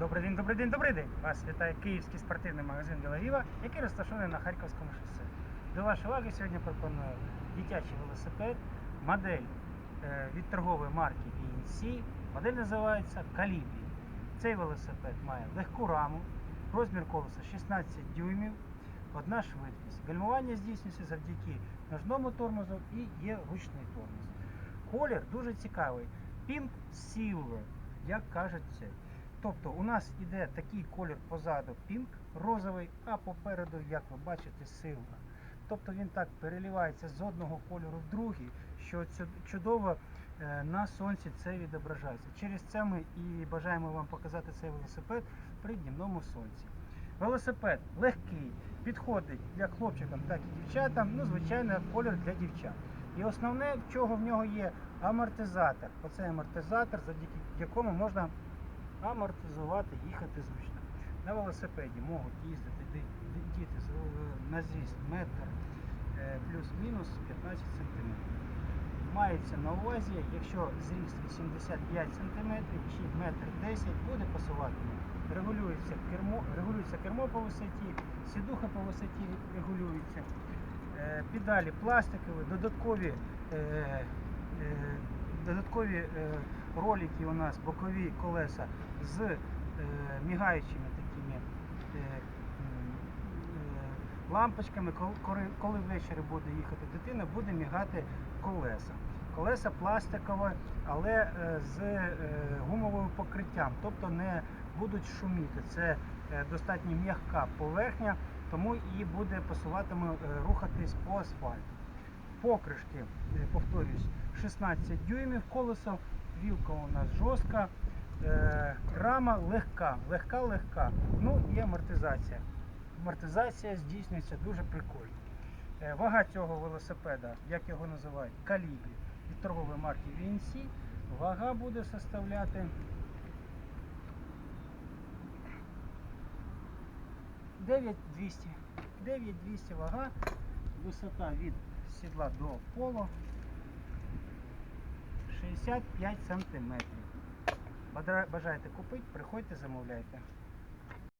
Добрий день, добрий день, добрий день. Вас вітає київський спортивний магазин Білавіва, який розташований на Харківському шосе. До вашої уваги сьогодні пропоную дитячий велосипед, модель е, від торгової марки BNC. Модель називається Калібрі. Цей велосипед має легку раму, розмір колеса 16 дюймів, одна швидкість. Гальмування здійснюється завдяки ножному тормозу і є ручний тормоз. Колір дуже цікавий. Pink Silver, як кажуть. Тобто у нас іде такий колір позаду пінк, розовий, а попереду, як ви бачите, силва. Тобто він так переливається з одного кольору в другий, що чудово е, на сонці це відображається. Через це ми і бажаємо вам показати цей велосипед при днівному сонці. Велосипед легкий, підходить для хлопчикам, так і дівчатам. Ну, звичайно, колір для дівчат. І основне, чого в нього є амортизатор. Оцей амортизатор, завдяки якому можна амортизувати, їхати зручно. На велосипеді можуть їздити ди- ди- діти е, на зріст метр е, плюс-мінус 15 см. Мається на увазі, якщо зріст 85 см чи метр 10 буде пасувати. Регулюється кермо, регулюється кермо по висоті, сідуха по висоті регулюється. Е, Педалі пластикові, додаткові, додаткові ролики у нас бокові колеса з е, мігаючими такими е, е, лампочками. Коли, коли ввечері буде їхати дитина, буде мігати колеса. Колеса пластикове, але е, з е, гумовим покриттям, тобто не будуть шуміти. Це е, достатньо м'яка поверхня, тому і буде пасуватиме рухатись по асфальту. Покришки, повторюсь, 16 дюймів колесо, вілка у нас жорстка, рама легка, легка-легка. Ну і амортизація. Амортизація здійснюється дуже прикольно. Е, Вага цього велосипеда, як його називають, калібрі від торгової марки VNC, вага буде составляти 9200. 9200 вага, висота від сідла до полу 65 сантиметрів. Бажаєте купити, приходьте, замовляйте.